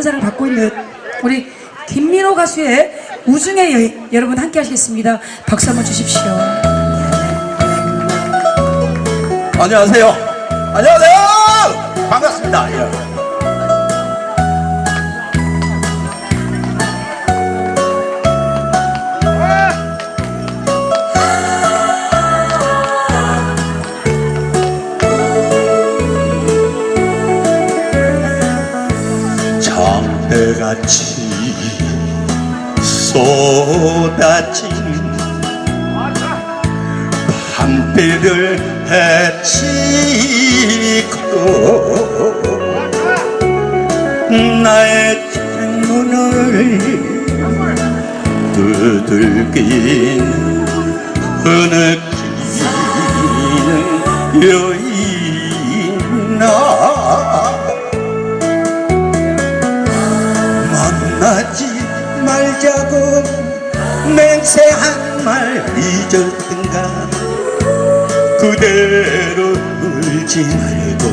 많은 사랑을 받고 있는 우리 김민호 가수의 우중의 여인 여러분 함께 하시겠습니다. 박수 한번 주십시오. 안녕하세요. 안녕하세요. 장대같이 쏟아진 밤비를 헤치고 나의 창문을 두들긴 흐느끼는 여인아 맹세한 말 잊었든가. 그대로 울지 말고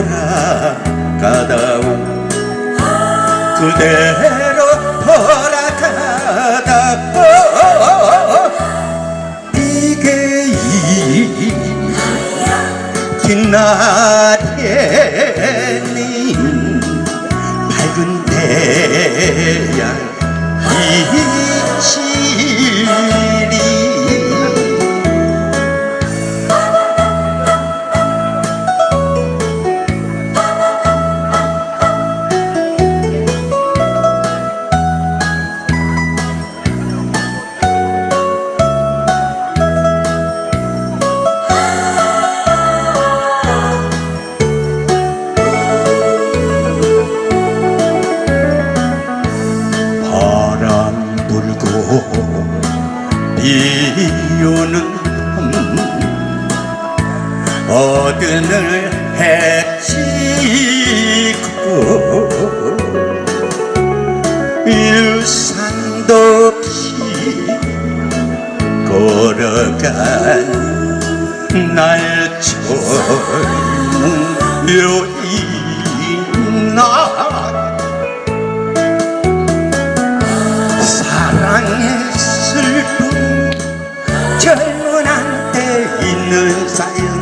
돌아가다오. 그대로 돌아가다오. 이게 뒷날에는 밝은 태양 이치 어든을 헤치고 유산도 없이 걸어간 날 젊은 여인아 사랑의 슬픔 젊은 한때 있는 사연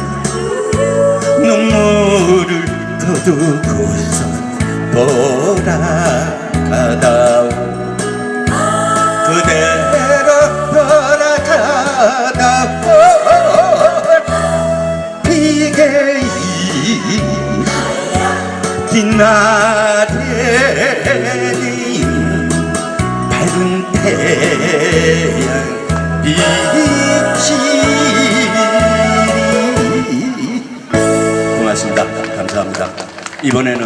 거두고서 돌아가다오. 그대로 돌아가다오. 비게이 뒷날에는 밝은 태양 빛이 이번에는